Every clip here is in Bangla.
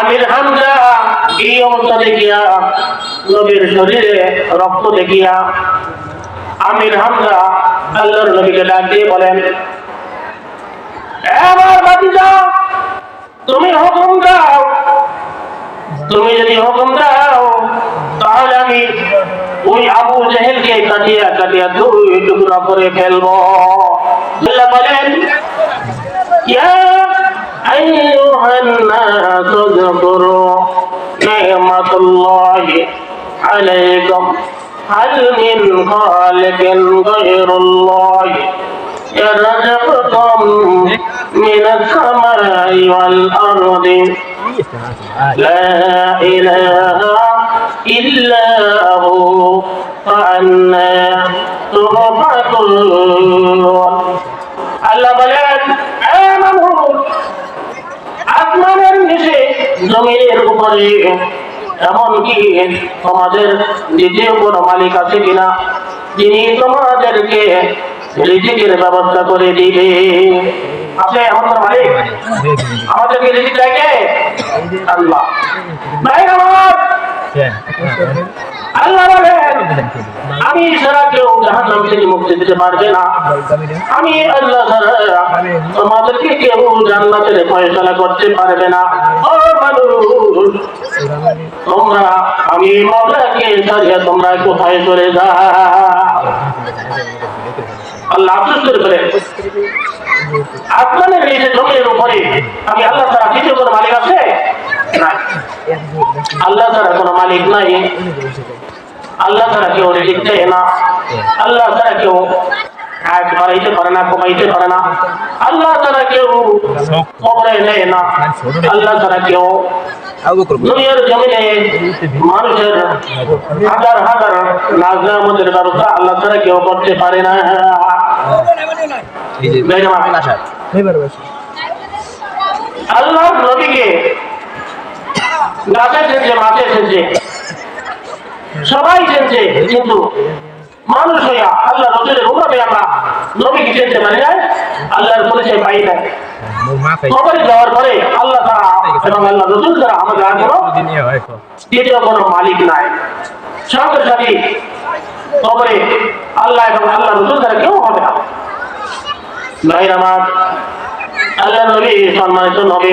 আমির হামজা এই অবস্থা দেখিয়া, নবীর শরীরে রক্ত দেখিয়া আমির হামজা আল্লাহর নবীকে ডাক দিয়ে বলেন, এবার বাদি যাও তুমি হুকুম দাও, তুমি যদি হুকুম দাও, তাহলে আমি ওই আবু জাহেলকে কাটিয়া কাটিয়া দুই টুকরা করে ফেলব। বলেন, ইয়া الناس اذكروا نعمة الله عليكم. هل من خالق غير الله يرزقكم من السماء والأرض؟ لا إله إلا هو. فأنا تؤفكون জমিনের উপরে এমনকি তোমাদের দ্বিতীয় কোনো মালিক আছে কিনা, যিনি তোমাদেরকে রিজিকের ব্যবস্থা করে দিবে। আছে আমাদের মালিক? আমাদেরকে রিজিক দেখে আল্লাহ। আল্লাহ আমি আমি আল্লাহ তোমাদেরকে কেউ জান্নাতের করতে পারবে না। তোমরা, আমি মজাকে তোমরা কোথায় চলে যা আল্লাহ করে জমির উপরে আমি আল্লাহ দ্বিতীয় কোনো মালিক আছে? না আল্লাহ ছাড়া কোনো মালিক নাই। আল্লাহ ছাড়া কেউ রিজিক দেয় না। আল্লাহ ছাড়া কেউ হাত বাড়াইতে পারে না কমাইতে পারে না। আল্লাহ ছাড়া কেউ কবরে নেয় না। আল্লাহ ছাড়া কেউ দুনিয়ার জমিনে মানুষের হাজার হাজার নাজনামতের ব্যবস্থা আল্লাহ ছাড়া কেউ করতে পারে না। আল্লাহ নবীকে সবাই চেনছে কিন্তু মানুষ হইয়া আল্লাহ রসুলের উন্নতে আমরা নবীকে চেনতে পারি না আল্লাহর পরিচয় পাই না কবরে যাওয়ার পরে আল্লাহ তারা এবং আল্লাহ রসুল তারা আমাদের আর কোনো নাই। আল্লাহ এবং আল্লাহ রসুল তারা সম্মানিত নবী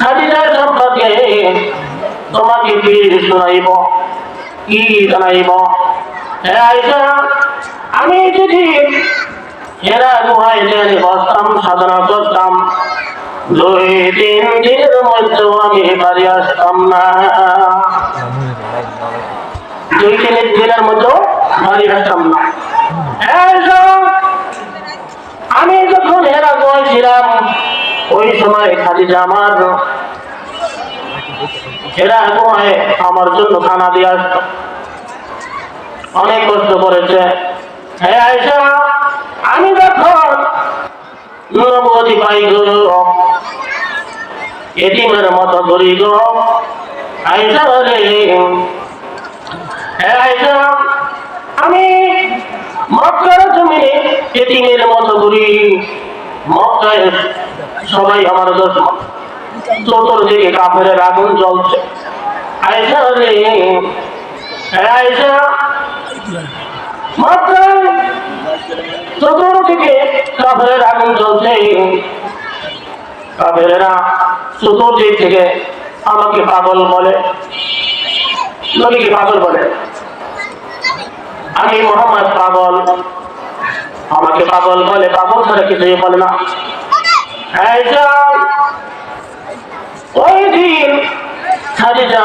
খাদিজার সম্পর্কে তোমাকে কি শোনাইব? কি জানাইব? আমি যদি এরা গুহায় জেনে বসতাম, সাধনা করতাম, দুই তিন দিনের মধ্যেও আমি বাড়ি আসতাম না। দুই তিন দিনের মধ্যেও বাড়ি আসতাম না। আমি যখন এরা গুহায় ছিলাম ওই সময় খাদিজা আমার এরা গুহায় আমার জন্য খানা দিয়ে আসতো অনেক কষ্ট করেছে। আমি এটিমের মতো করি গো আয়সা রে হ্যাঁ আয়সা আমি এটিমের মতো করি। মক্কায় সবাই আমার দুশ্মন চতুর্দিকে কাপড়ের আগুন জ্বলছে। আয়সা আয়সা কাফের কাফেরেরা চতুর্দিক থেকে আমাকে পাগল বলে। নবীকে পাগল বলে। আমি মোহাম্মদ পাগল। আমাকে পাগল বলে, পাগল ছাড়া কিছুই বলে না।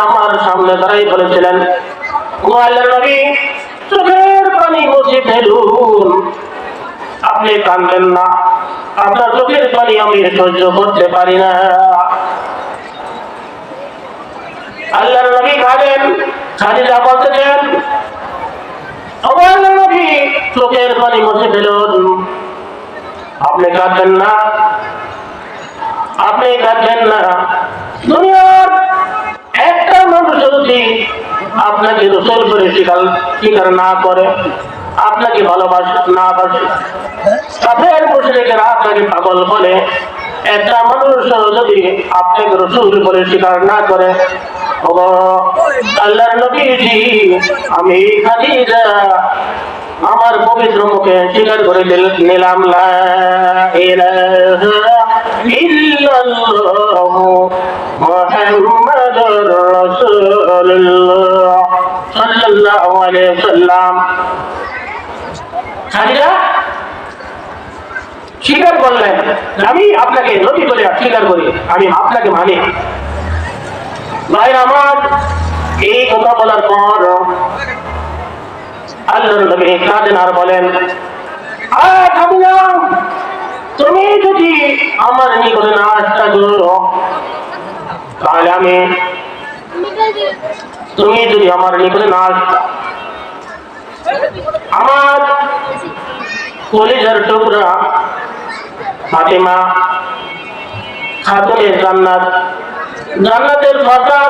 আমার সামনে দাঁড়াই বলেছিলেন আল্লাহ নবী, চোখের পানি ফেলুন। আপনি কাঁদবেন না, আপনার চোখের পানি আমি সহ্য করতে পারি না। আল্লাহ নবী খাদিজা বলতেছেন চোখের পানি মুছে ফেলুন। আপনি কাঁদবেন না। আপনি কাঁদবেন না। দুনিয়ার একটা মানুষ যদি আপনাকে রসুল করে স্বীকার স্বীকার না করে, আপনাকে ভালোবাসে, না বাসে কাফের মুশরিকেরা আপনাকে পাগল বলে। একটা মানুষ যদি আপনাকে রসুল বলে স্বীকার না করে ও আল্লাহর নবীজি, আমি খাদিজা আমার পবিত্র মুখে স্বীকার করে নিলাম স্বীকার করলেন। আমি আপনাকে নবী বলে স্বীকার করি, আমি আপনাকে মানি। ভাই আমার, এই কথা বলার পর আর বলেন তুমি যদি আমার নিকটে না আসতে করো তাহলে আমি, তুমি যদি আমার নিকটে না আমার কলিজার টুকরা ফাতেমা, খাতুনের জান্নাত, জান্নাতের সরকার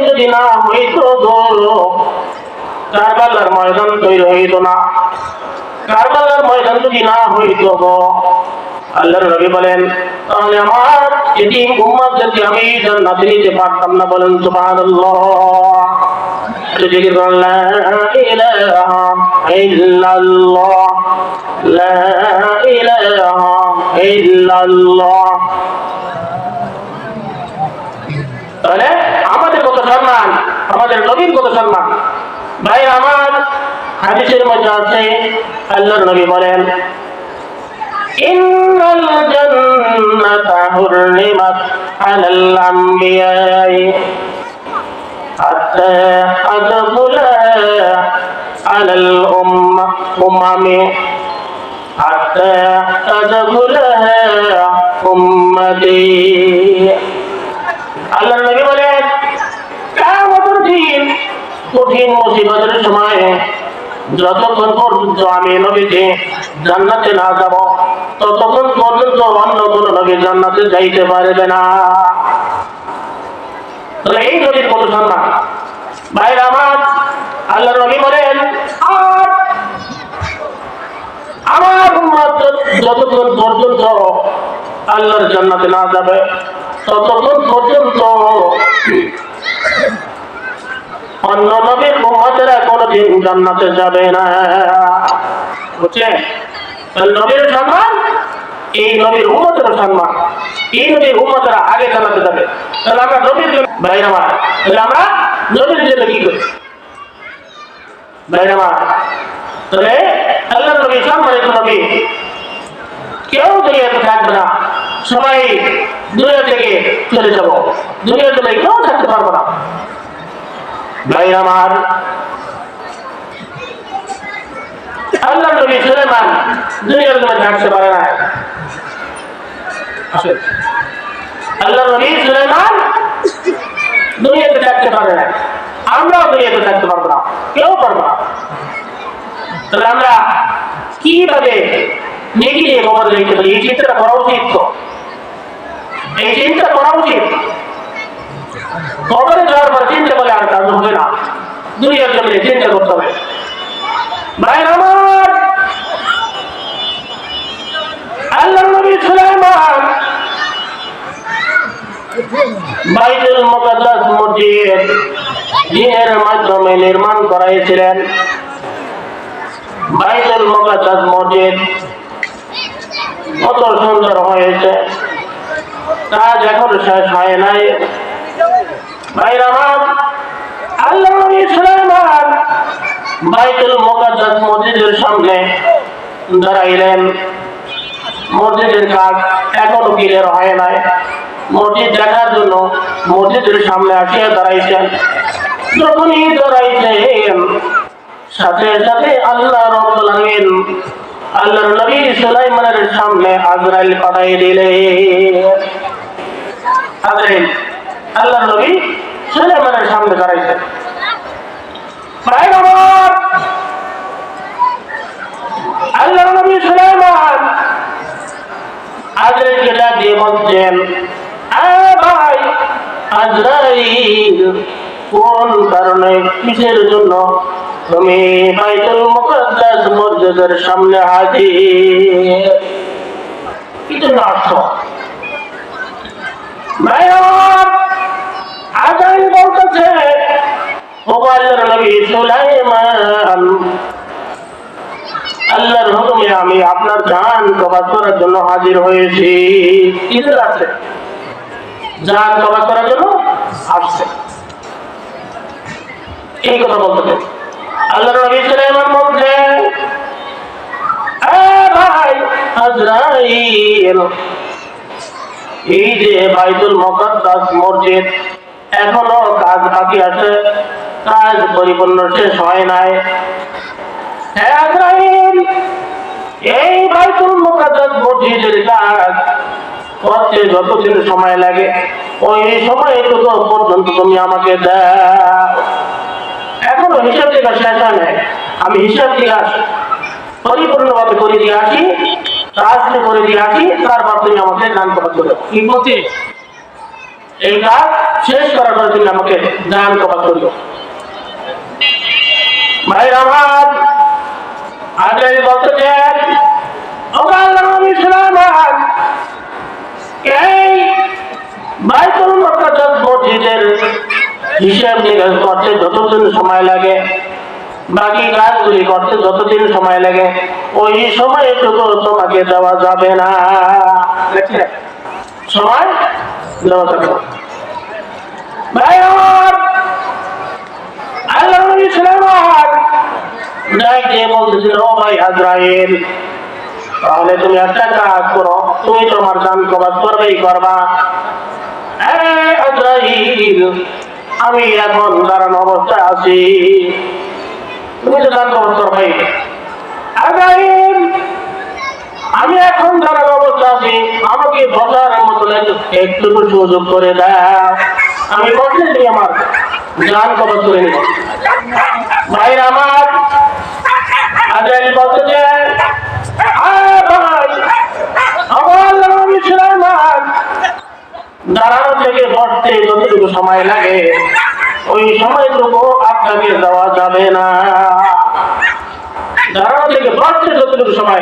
যদি না কারবালার ময়দান তৈরি না। কারবালার ময়দান যদি না বলেন, তাহলে আমার উম্মতদেরকে আমি জান্নাতে নিতে পারতাম না বলেন, সুবহানাল্লাহ। তাহলে কত সম্মান, আমাদের নবীর কত সম্মান। ভাই, আমার হাদিসের মধ্যে আছে, আল্লাহর নবী বলেন, ইন্নাল জান্নাতা হুররিমাত আলাল আমবিয়াই হাত্তা আদখুলা বলেন কঠিন মুসিবতের সময় যতক্ষণ পর্যন্ত আমি নবীকে জান্নাতে না যাব, ততক্ষণ পর্যন্ত অন্য কোন নবী জান্নাতে যাইতে পারবে না। তাহলে এই নবীর কত সম্মান। ভাই আমার আল্লাহ নবী বলেন, আমার যতক্ষণ পর্যন্ত আল্লাহর জান্নাতে না যাবে, ততক্ষণ পর্যন্ত অন্য নবীর উম্মতেরা জান্নাতে যাবে না। তাহলে নবীর সম্মান, এই নবীর উম্মতের সম্মান, এই নবীর উম্মতেরা আগে জান্নাতে যাবে। তাহলে আমরা নবীর আমার, তাহলে আমরা নবীর জন্য কি করি? তাহলে আল্লাহ নবী নবী, কেউ থাকবে না, সবাই দুনিয়া থেকে চলে যাব। দুনিয়ার জন্য কেউ থাকতে পারব না। ভাই আমার। আল্লাহ নবী সুলেমান দুনিয়ার জন্য থাকতে পারে না। আল্লাহ নবী থাকতে পারে না। কেউ পারব তাহলে আমরা কীভাবে কবর পারি এই চিন্তাটা করা উচিত তো। এই চিন্তা করা উচিত কবরে যাওয়ার পর চিন্তা করে আর কাজ হবে না দুনিয়ার জন্য চিন্তা করতে হবে। আমার আল্লাহ নবী সুলাইমান মুকাদ্দাস মসজিদ মাধ্যমে নির্মাণ করাইছিলেন। বাইতুল মুকাদ্দাস মসজিদ কত সুন্দর হয়েছে। কাজ এখন শেষ হয় নাই। ভাইরা আল্লাহ সুলাইমান বাইতুল মসজিদের সামনে দাঁড়াইলেন। মসজিদের কাজ এখনও ক্লিয়ার হয় নাই। মসজিদ দেখার জন্য মসজিদের সামনে আসিয়া দাঁড়াইছেন। যখনই দাঁড়াইছেন, সাথে সাথে আল্লাহ রব্বুল আলামিন আল্লাহর নবী সুলাইমানের সামনে আজরাইল পাঠাই দিলেন। আজরাইল আল্লাহর নবী সুলাইমানের সামনে দাঁড়াইছেন ভাইরা আমার, আল্লাহর নবী সুলাইমান! আজরাইলকে ডাক দিয়ে বলছেন "আ ভাই আজরাইল কোন কারণে কিসের জন্য তুমি বাইতুল মুকাদ্দাস মসজিদের সামনে হাজির? কি জন্য আসছো? ভাই আজরাইল বলতেছে। আল্লাহর নবী সুলাইমান, আল্লাহর হুকুমে আমি আপনার জান কবাদ করার জন্য হাজির হয়েছি। কিসের আছে জান কবাদ করার জন্য আসছে। এই কথা বলতে আল্লাহর নবী সুলাইমান বলছে "এ ভাই আজরাইল, এই যে বাইতুল মুকাদ্দাস মসজিদ এখনও কাজ বাকি আছে। কাজ পরিপূর্ণ শেষ হয় নাই। এই বাইতুল মুকাদ্দাস মসজিদের কাজ করতে যতদিন সময় লাগে, ওই সময়টুকু পর্যন্ত তুমি আমাকে দাও। এখনও হিসাব টিকা শেষ হয় নাই। আমি হিসাব টিকা পরিপূর্ণভাবে করে দিয়ে আসি, কাজটা করে দিয়ে আসি, তারপর তুমি আমাকে করা করো। কি বলছি এই কাজ শেষ করার পর তুমি আমাকে দান করা করিও ভাই আমার আল্লাহ নবী এই বাইতুল মুকাদ্দাস মসজিদের হিসাব নিকাশ করতে যতদিন সময় লাগে বাকি কাজগুলি করতে যতদিন সময় লাগে ওই সময়টুকু তোমাকে দেওয়া যাবে না? সময় তাহলে তুমি একটা কাজ করো, তুমি তোমার দান কবাদ করবেই করবা। আমি এখন দাঁড়ানো অবস্থায় আছি। তুমি তো দান কবাদ করবে আজরাইল আমি এখন দাঁড়ানো অবস্থা আছি, আমাকে বসার মতো একটু সুযোগ করে দাও। আমি বসে নিই আমার গান কবর করে নিব। আমার আজরাইল বলতে যে "আয় ভাই, আমার দাঁড়ানো থেকে বসতে যতটুকু সময় লাগে, ওই সময়টুকু আপনাকে দেওয়া যাবে না। দাঁড়ানো থেকে বসতে যতটুকু সময়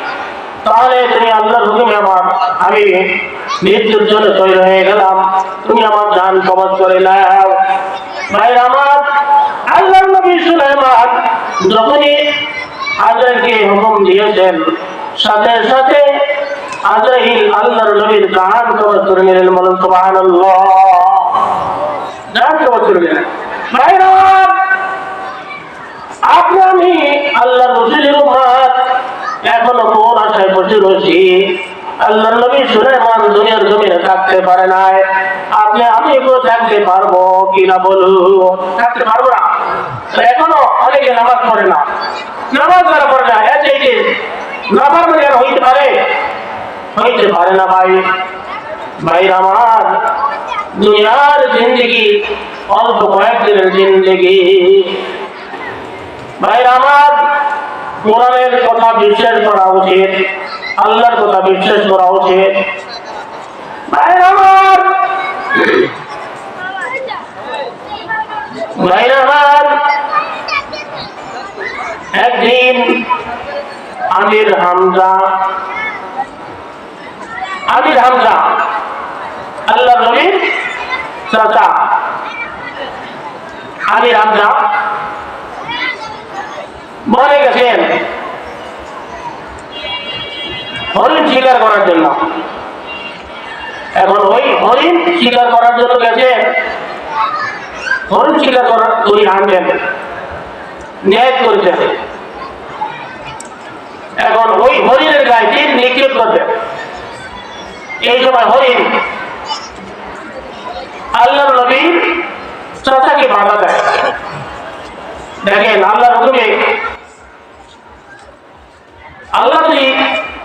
তাহলে তুমি আল্লাহর হুকুমে আমার আমি মৃত্যুর জন্য তৈরি হয়ে গেলাম। তুমি আমার জান কবজ করে নাও। ভাই আমার, আল্লাহর নবী সুলাইমান যখনই আজকে হুকুম দিয়েছেন, সাথে সাথে আজরাইল আল্লাহর নবীর জান কবজ করে নিলেন বলুন, সুবহানাল্লাহ। জান কবজ করে নিলেন। ভাই আপনি আমি আল্লাহ রসুলের উম্মত এখনও কোন আশায় বসে রয়েছি? আল্লাহ নবী সুলাইমান দুনিয়ার জমিনে থাকতে পারে নাই। আপনি, আমি তো থাকতে পারব কিনা বলুন? থাকতে পারব না। এখনও অনেকে নামাজ পড়ে না। নামাজ যারা পড়ে না এতে এতে নামাজ মানে হইতে পারে? হইতে পারে না ভাই। ভাই আমার, দুনিয়ার জিন্দগি অল্প কয়েকদিনের জিন্দগি। ভাই আমার কোরআনের কথা বিশ্বাস করা উচিত, আল্লাহর কথা বিশ্বাস করা উচিত। একদিন আমির হামজা আমির হামজা আল্লাহ নবীর চাচা, আমির হামজা মরে গেছেন। হরিণ শিকার করার জন্য। এখন ওই হরিণ শিকার করার জন্য গেছেন। হরিণ শিকার করার উনি আনবেন ন্যায় করেছেন। এখন ওই হরিণের গায়ে নিক্ষেপ করবেন। এই সময় হরিণ আল্লাহ নবীর চাচাকে বাধা দেয়। দেখেন আল্লাহ হুকুমে আল্লাহ যদি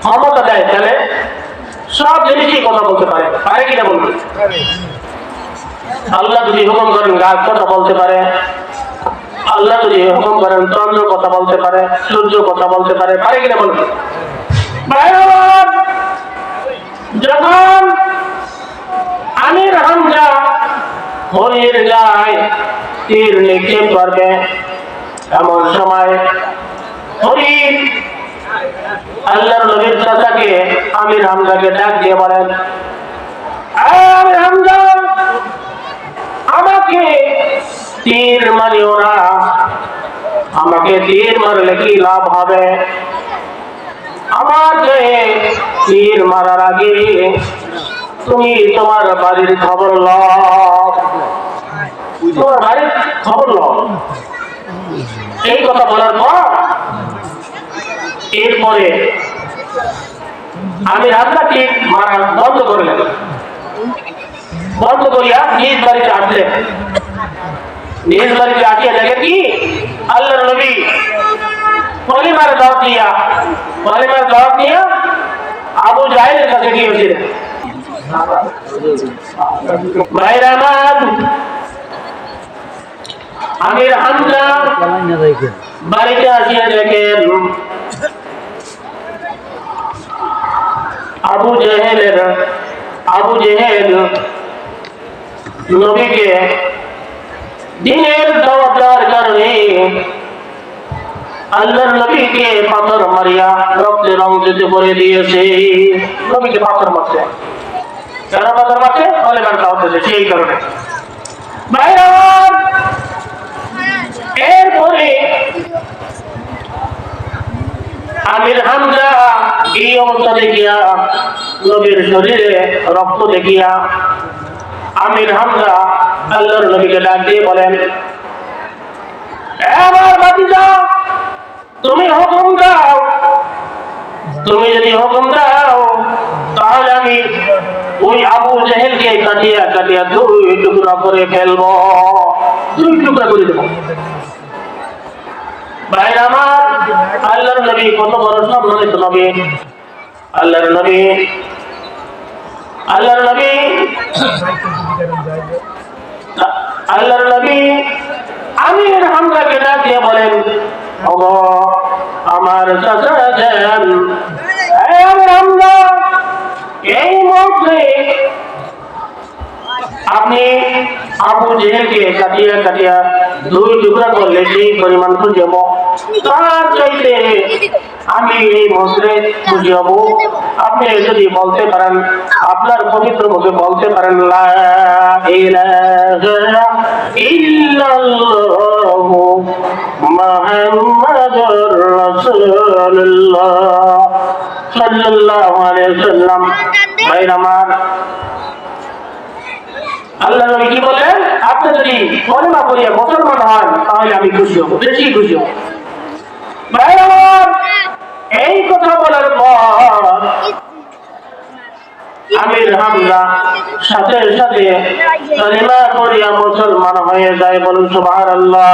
ক্ষমতা দেয়, তাহলে সব জিনিসই কথা বলতে পারে। পারে কিনা বলবে আল্লাহ যদি হুকুম করেন গাছ কথা বলতে পারে, আল্লাহ যদি হুকুম করেন চন্দ্র কথা বলতে পারে, সূর্য কথা বলতে পারে পারে কিনা বলবে যখন আমির হামজা হরির গায়ে তীর নিক্ষেপ করবে, এমন সময় হরিণ আল্লাহর নবীর চাচাকে আমির হামজাকে ডাক দিয়ে বলেন আমির হামজা, আমাকে তীর মারিও না, আমাকে তীর মারলে কি লাভ হবে? আমার যে তীর মারার আগে তুমি তোমার বাড়ির খবর লও। তোমার বাড়ির খবর লও। এই কথা বলার পর এরপরে আমি রান্নাটি মারা বন্ধ করলেন বন্ধ করিয়া নিজ বাড়িতে আসলেন। নিজ বাড়িতে আসিয়া দেখে কি? আল্লাহ নবী পলিমার দাওয়াত নিয়া পলিমার দাওয়াত নিয়া আবু জাহেলের কাছে গিয়েছিলেন। ভাইরা আমির হামজা বাড়িতে আসিয়া দেখেন আবু জেহেলের আবু জেহেল নবীকে দিনের দাওয়াত দেওয়ার কারণে আল্লাহর নবীকে পাথর মারিয়া রক্তে রঞ্জিত করে দিয়েছে নবীকে পাথর মারছে কেন পাথর মারছে অলেবার দাওয়াত দিয়েছে সেই কারণে ভাইরা আমার, এরপরে আমির হামজা, এই অবস্থা দেখিয়া নবীর শরীরে রক্ত দেখিয়া আমির হামজা আল্লাহর নবীকে ডাক দিয়ে বলেন "এ আমার ভাতিজা তুমি হুকুম দাও। তুমি যদি হুকুম দাও, তাহলে আমি ওই আবু জেহেলকে কাটিয়া কাটিয়া দুই টুকরা করে ফেলব। দুই টুকরা করে দেবো। ভাইরা আল্লাহর নবী কত বড় সম্মানিত নবী আল্লাহর নবী। আল্লাহর নবী। আল্লাহর নবী। আমির হামজাকে ডাক দিয়ে বলেন আমার এই মুহূর্তে আপনি আবু জেহেলকে কাটিয়া কাটিয়া দুই টুকরা করলে সেই পরিমাণ খুঁজব তার চাইতে আমি এই মন্ত্রে আপনি যদি বলতে পারেন, আপনার পবিত্র মুখে বলতে পারেন আল্লাহ কি বললেন? আপনি যদি কলেমা করিয়া মুসলমান হন, তাহলে আমি খুশি হব, বেশি খুশি হব। এই কথা বলার পর আমির হামলা, সাথে সাথে কালিমা করিয়া মুসলমান হয়ে যায় বলুন সুবহানাল্লাহ।